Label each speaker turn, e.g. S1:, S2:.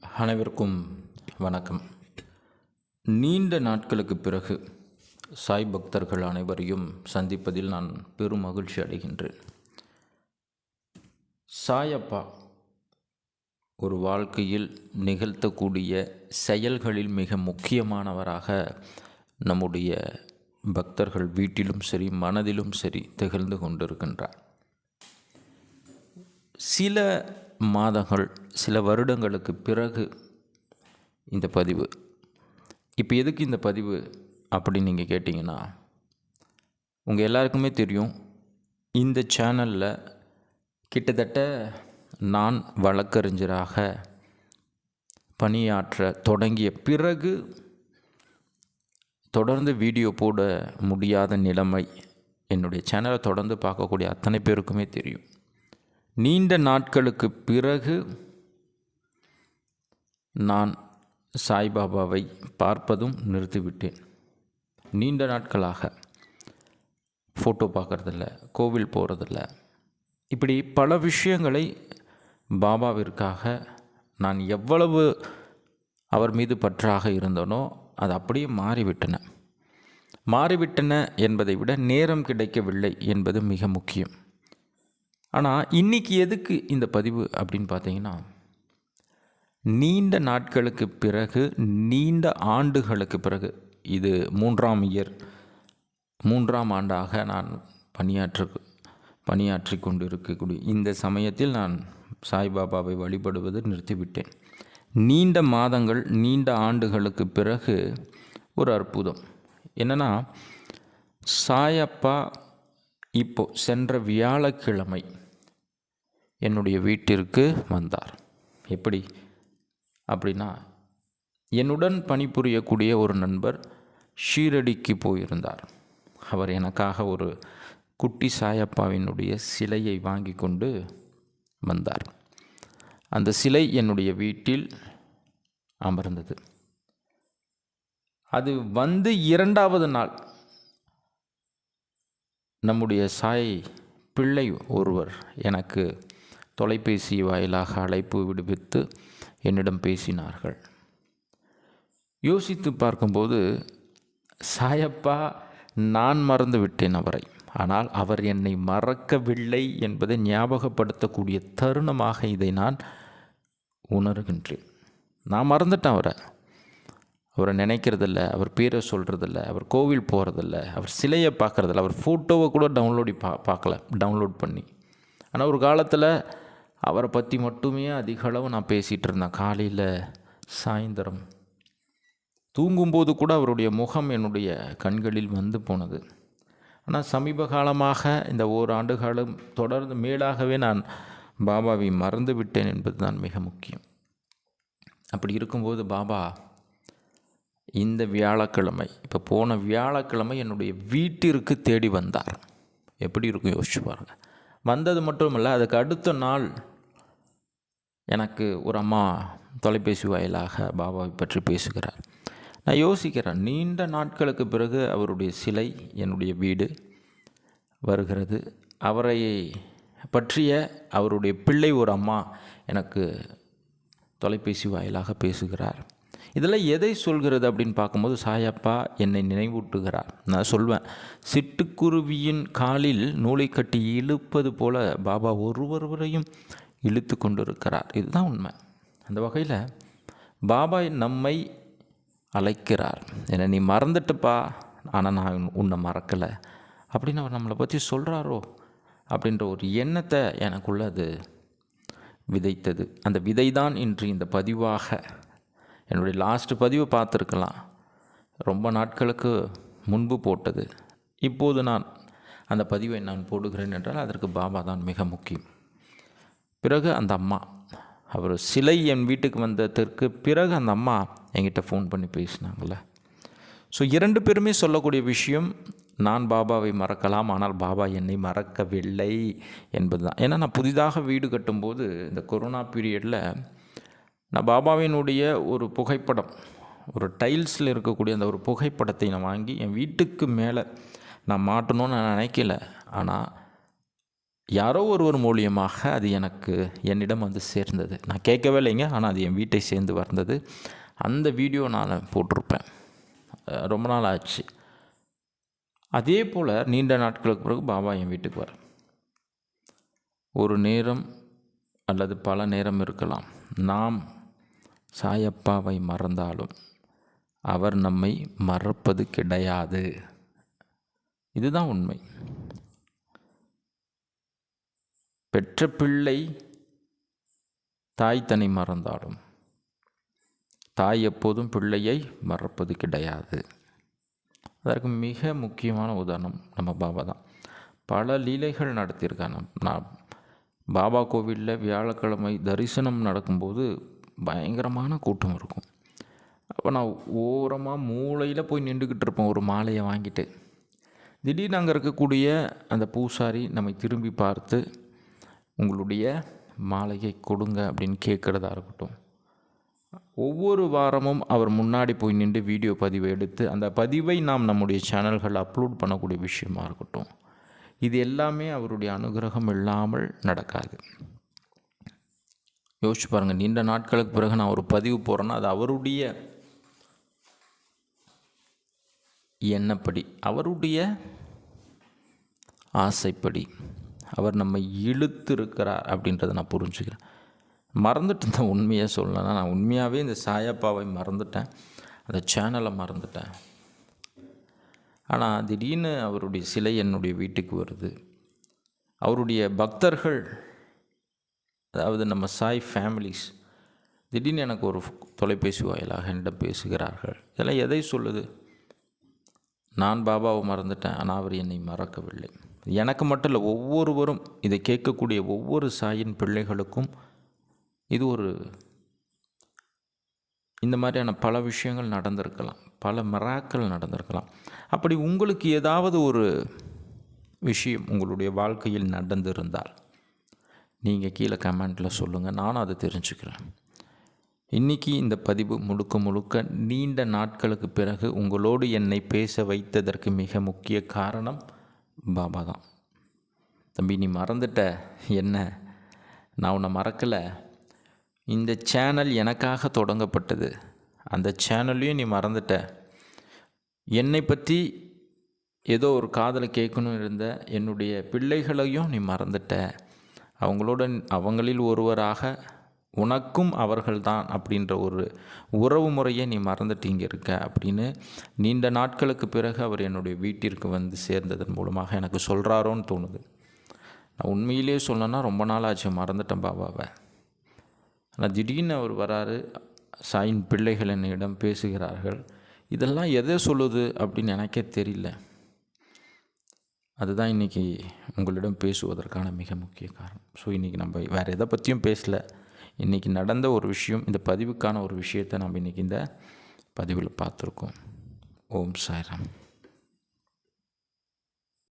S1: அனைவருக்கும் வணக்கம். நீண்ட நாட்களுக்கு பிறகு சாய் பக்தர்கள் அனைவரையும் சந்திப்பதில் நான் பெரும் மகிழ்ச்சி அடைகின்றேன். சாயப்பா ஒரு வாழ்க்கையில் நிகழ்த்தக்கூடிய செயல்களில் மிக முக்கியமானவராக நம்முடைய பக்தர்கள் வீட்டிலும் சரி மனதிலும் சரி திகழ்ந்து கொண்டிருக்கின்றார். சில மாதங்கள் சில வருடங்களுக்கு பிறகு இந்த பதிவு. இப்போ எதுக்கு இந்த பதிவு அப்படின்னு நீங்கள் கேட்டிங்கன்னா உங்கள் எல்லாருக்குமே தெரியும் இந்த சேனலில் கிட்டத்தட்ட நான் வழக்கறிஞராக பணியாற்ற தொடங்கிய பிறகு தொடர்ந்து வீடியோ போட முடியாத நிலைமை என்னுடைய சேனலை தொடர்ந்து பார்க்கக்கூடிய அத்தனை பேருக்குமே தெரியும். நீண்ட நாட்களுக்கு பிறகு நான் சாய்பாபாவை பார்ப்பதும் நிறுத்திவிட்டேன். நீண்ட நாட்களாக ஃபோட்டோ பார்க்குறதில்ல கோவில் போகிறதில்ல இப்படி பல விஷயங்களை பாபாவிற்காக நான் எவ்வளவு அவர் மீது பற்றாக இருந்தனோ அது அப்படியே மாறிவிட்டன. மாறிவிட்டன என்பதை விட நேரம் கிடைக்கவில்லை என்பது மிக முக்கியம். ஆனால் இன்றைக்கி எதுக்கு இந்த பதிவு அப்படின்னு பார்த்தீங்கன்னா நீண்ட நாட்களுக்கு பிறகு நீண்ட ஆண்டுகளுக்கு பிறகு இது மூன்றாம் இயர் மூன்றாம் ஆண்டாக நான் பணியாற்று பணியாற்றி கொண்டு இருக்கக்கூடிய இந்த சமயத்தில் நான் சாய்பாபாவை வழிபடுவது நிறுத்திவிட்டேன். நீண்ட மாதங்கள் நீண்ட ஆண்டுகளுக்கு பிறகு ஒரு அற்புதம். என்னென்னா சாயப்பா இப்போ சென்ற வியாழக்கிழமை என்னுடைய வீட்டிற்கு வந்தார். எப்படி? அப்படின்னா என்னுடன் பணிபுரியக்கூடிய ஒரு நண்பர் ஷீரடிக்கு போயிருந்தார். அவர் எனக்காக ஒரு குட்டி சாயப்பாவினுடைய சிலையை வாங்கி கொண்டு வந்தார். அந்த சிலை என்னுடைய வீட்டில் அமர்ந்தது. அது வந்து இரண்டாவது நாள். நம்முடைய சாய் பிள்ளை ஒருவர் எனக்கு தொலைபேசி வாயிலாக அழைப்பு விடுவித்து என்னிடம் பேசினார்கள். யோசித்து பார்க்கும்போது சாயப்பா நான் மறந்து விட்டேன் அவரை. ஆனால் அவர் என்னை மறக்கவில்லை என்பதை ஞாபகப்படுத்தக்கூடிய தருணமாக இதை நான் உணர்கின்றேன். நான் மறந்துட்டேன் அவரை. அவரை நினைக்கிறதில்ல அவர் பேரை சொல்கிறதில்ல அவர் கோவில் போகிறதில்ல அவர் சிலையை பார்க்குறதில்ல அவர் ஃபோட்டோவை கூட டவுன்லோடி பா பார்க்கல டவுன்லோட் பண்ணி. ஆனால் ஒரு காலத்தில் அவரை பற்றி மட்டுமே அதிக அளவு நான் பேசிகிட்டு இருந்தேன். காலையில் சாயந்தரம். தூங்கும்போது கூட அவருடைய முகம் என்னுடைய கண்களில் வந்து போனது. ஆனால் சமீப காலமாக இந்த ஓராண்டு காலம் தொடர்ந்து மேலாகவே நான் பாபாவை மறந்து விட்டேன் என்பது தான் மிக முக்கியம். அப்படி இருக்கும்போது பாபா இந்த வியாழக்கிழமை இப்போ போன வியாழக்கிழமை என்னுடைய வீட்டிற்கு தேடி வந்தார். எப்படி இருக்கும் யோசிச்சு பாருங்கள் வந்தது மட்டும் இல்லை அதுக்கு அடுத்த நாள் எனக்கு ஒரு அம்மா தொலைபேசி வாயிலாக பாபாவை பற்றி பேசுகிறார். நான் யோசிக்கிறேன் நீண்ட நாட்களுக்கு பிறகு அவருடைய சிலை என்னுடைய வீடு வருகிறது. அவரை பற்றிய அவருடைய பிள்ளை ஒரு அம்மா எனக்கு தொலைபேசி வாயிலாக பேசுகிறார். இதில் எதை சொல்கிறது அப்படின்னு பார்க்கும்போது சாயப்பா என்னை நினைவூட்டுகிறார். நான் சொல்வேன் சிட்டுக்குருவியின் காலில் நூலை கட்டி இழுப்பது போல பாபா ஒருவரையும் இழுத்து கொண்டிருக்கிறார். இதுதான் உண்மை. அந்த வகையில் பாபா நம்மை அழைக்கிறார். என்னை நீ மறந்துட்டப்பா ஆனால் நான் உன்னை மறக்கலை. அப்படின்னு அவர் நம்மளை பற்றி சொல்கிறாரோ அப்படின்ற ஒரு எண்ணத்தை எனக்குள்ள அது விதைத்தது. அந்த விதை தான் இன்று இந்த பதிவாக என்னுடைய லாஸ்ட் பதிவை பார்த்துருக்கலாம். ரொம்ப நாட்களுக்கு முன்பு போட்டது. இப்போது நான் அந்த பதிவை நான் போடுகிறேன் என்றால் அதற்கு பாபா தான் மிக முக்கியம். பிறகு அந்த அம்மா அவர் சிலை என் வீட்டுக்கு வந்ததற்கு பிறகு அந்த அம்மா என்கிட்ட ஃபோன் பண்ணி பேசினாங்கள ஸோ இரண்டு பேருமே சொல்லக்கூடிய விஷயம் நான் பாபாவை மறக்கலாம் ஆனால் பாபா என்னை மறக்கவில்லை என்பது தான் ஏன்னா நான் புதிதாக வீடு கட்டும்போது இந்த கொரோனா பீரியடில் நான் பாபாவினுடைய ஒரு புகைப்படம் ஒரு டைல்ஸில் இருக்கக்கூடிய அந்த ஒரு புகைப்படத்தை நான் வாங்கி என் வீட்டுக்கு மேலே நான் மாட்டணும்னு நான் நினைக்கல. ஆனால் யாரோ ஒருவர் மூலியமாக அது எனக்கு என்னிடம் வந்து சேர்ந்தது. நான் கேட்கவே இல்லைங்க ஆனால் அது என் வீட்டை சேர்ந்து வந்தது. அந்த வீடியோ நான் போட்டிருப்பேன். ரொம்ப நாள் ஆச்சு. அதே போல் நீண்ட நாட்களுக்கு பிறகு பாபா என் வீட்டுக்கு வர. ஒரு நேரம் அல்லது பல நேரம் இருக்கலாம். நாம் சாயப்பாவை மறந்தாலும் அவர் நம்மை மறப்பது கிடையாது. இதுதான் உண்மை. பெற்ற பிள்ளை தாய் தன்னை மறந்தாலும் தாய் எப்போதும் பிள்ளையை மறப்பது கிடையாது. அதற்கு மிக முக்கியமான உதாரணம் நம்ம பாபா தான். பல லீலைகள் நடத்தியிருக்காங்க. நான் பாபா கோவிலில் வியாழக்கிழமை தரிசனம் நடக்கும்போது பயங்கரமான கூட்டம் இருக்கும். அப்போ நான் ஓரமாக மூளையில் போய் நின்றுக்கிட்டு இருப்பேன் ஒரு மாலையை வாங்கிட்டு. திடீர்னு அங்கே இருக்கக்கூடிய அந்த பூசாரி நம்மை திரும்பி பார்த்து உங்களுடைய மாலையை கொடுங்க அப்படின்னு கேட்குறதா இருக்கட்டும். ஒவ்வொரு வாரமும் அவர் முன்னாடி போய் நின்று வீடியோ பதிவு எடுத்து அந்த பதிவை நாம் நம்முடைய சேனல்கள் அப்லோட் பண்ணக்கூடிய விஷயமாக இருக்கட்டும். இது எல்லாமே அவருடைய அனுகிரகம் இல்லாமல் நடக்காது. யோசிச்சு பாருங்கள் நீண்ட நாட்களுக்கு பிறகு நான் ஒரு பதிவு போகிறேன்னா அது அவருடைய எண்ணப்படி அவருடைய ஆசைப்படி அவர் நம்ம இழுத்து இருக்கிறார் அப்படின்றத நான் புரிஞ்சுக்கிறேன். மறந்துட்டு இந்த உண்மையை சொல்லலைன்னா நான் உண்மையாகவே இந்த சாயப்பாவை மறந்துட்டேன் அந்த சேனலை மறந்துட்டேன். ஆனால் திடீர்னு அவருடைய சிலை என்னுடைய வீட்டுக்கு வருது. அவருடைய பக்தர்கள் அதாவது நம்ம சாய் ஃபேமிலிஸ் திடீர்னு எனக்கு ஒரு தொலைபேசி வாயிலாக என்னிடம் பேசுகிறார்கள். இதெல்லாம் எதை சொல்லுது? நான் பாபாவை மறந்துட்டேன் ஆனால் அவர் என்னை மறக்கவில்லை. எனக்கு மட்டும் இல்லை ஒவ்வொருவரும் இதை கேட்கக்கூடிய ஒவ்வொரு சாயின் பிள்ளைகளுக்கும் இது ஒரு இந்த மாதிரியான பல விஷயங்கள் நடந்திருக்கலாம் பல மிராக்கள் நடந்திருக்கலாம். அப்படி உங்களுக்கு ஏதாவது ஒரு விஷயம் உங்களுடைய வாழ்க்கையில் நடந்திருந்தால் நீங்கள் கீழே கமெண்ட்டில் சொல்லுங்கள் நானும் அதை தெரிஞ்சுக்கிறேன். இன்றைக்கி இந்த பதிவு முழுக்க முழுக்க நீண்ட நாட்களுக்கு பிறகு உங்களோடு என்னை பேச வைத்ததற்கு மிக முக்கிய காரணம் பாபா தான். தம்பி நீ மறந்துட்ட? என்ன? நான் உன்னை மறக்கலை. இந்த சேனல் எனக்காக தொடங்கப்பட்டது. அந்த சேனல்லையும் நீ மறந்துட்ட. என்னை பற்றி ஏதோ ஒரு காதலை கேட்கணும் இருந்த என்னுடைய பிள்ளைகளையும் நீ மறந்துட்ட. அவங்களோட அவங்களில் ஒருவராக உனக்கும் அவர்கள்தான் அப்படின்ற ஒரு உறவு முறையை நீ மறந்துட்டு இங்கே இருக்க அப்படின்னு நீண்ட நாட்களுக்கு பிறகு அவர் என்னுடைய வீட்டிற்கு வந்து சேர்ந்ததன் மூலமாக எனக்கு சொல்கிறாரோன்னு தோணுது. நான் உண்மையிலேயே சொல்லணும்னா ரொம்ப நாள் ஆச்சு மறந்துட்டேன் பாபாவை ஆனால் திடீர்னு அவர் வராரு சாயின் பிள்ளைகள் என்னிடம் பேசுகிறார்கள் இதெல்லாம் எதை சொல்லுது அப்படின்னு எனக்கே தெரியல. அதுதான் இன்றைக்கி உங்களிடம் பேசுவதற்கான மிக முக்கிய காரணம். ஸோ இன்றைக்கி நம்ம வேறு எதை பற்றியும் பேசலை. இன்றைக்கி நடந்த ஒரு விஷயம் இந்த பதிவுக்கான ஒரு விஷயத்தை நம்ம இன்றைக்கி இந்த பதிவில் பார்த்துருக்கோம். ஓம் சாய்ராம்.